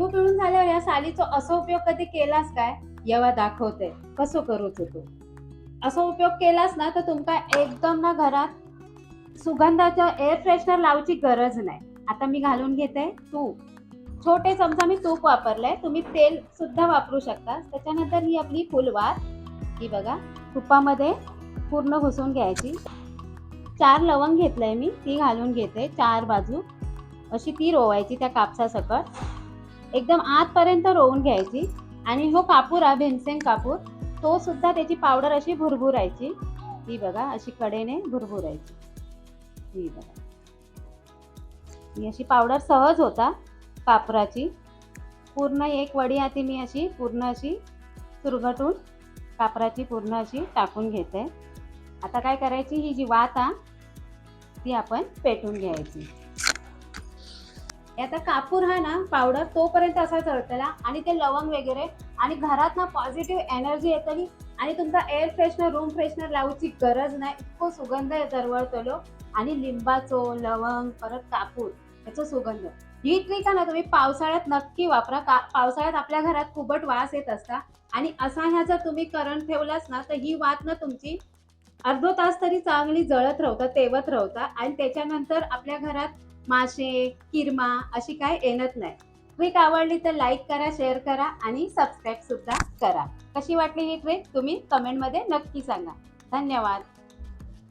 लिंबू पिळून झाल्यावर या सालीचा असा उपयोग कधी केलास काय? येवा दाखवते. कसं करूच तू? असा उपयोग केलास ना तर तुमका एकदम ना घरात सुगंधाच्या एअर फ्रेशनर लावची गरज नाही. आता मी घालून घेते. तूप छोटे चमचा मी तूप वापरलंय. तुम्ही तेल सुद्धा वापरू शकता त्याच्यानंतर ही आपली फुलवार. ही बघा तुपामध्ये पूर्ण घुसून घ्यायची. चार लवंग घेतलंय मी. ती घालून घेते. चार बाजू. अशी ती रोवायची त्या कापसासकट. एकदम आतपर्यंत रोवून घ्यायची. आणि हो कापूर हा भीमसेन कापूर तो सुद्धा त्याची पावडर अशी भुरभुरायची. ही बघा अशी कडेने भुरभुरायची. ही बघा. ही अशी पावडर सहज होता कापराची. पूर्ण एक वडी आधी मी अशी पूर्ण अशी सुरघटून कापराची पूर्ण अशी टाकून घेते. आता काय करायची ही जी वात आहे ती आपण पेटून घ्यायची. आता कापूर हा ना पावडर तोपर्यंत असा चढतला आणि ते लवंग वगैरे आणि घरात ना पॉझिटिव्ह एनर्जी येतली आणि तुमचा एअर फ्रेशनर रूम फ्रेशनर लावची गरज नाही. इतको सुगंध दरवळतलो. आणि लिंबाचो लवंग परत कापूर याचा सुगंध. ही ट्रिक आहे ना तुम्ही पावसाळ्यात नक्की वापरा. का पावसाळ्यात आपल्या घरात खूपट वास येत असता. आणि असा ह्या जर तुम्ही करंट ठेवलास ना तर ही वात ना तुमची अर्धो तास तरी चांगली जळत राहतात तेवत राहता. आणि त्याच्यानंतर आपल्या घरात मासे किरमा अशी काय येणत नाही. ट्रिक आवडली तर लाईक करा शेअर करा आणि सबस्क्राईब सुद्धा करा. कशी वाटली ही ट्रिक? तुम्ही कमेंटमध्ये नक्की सांगा. धन्यवाद.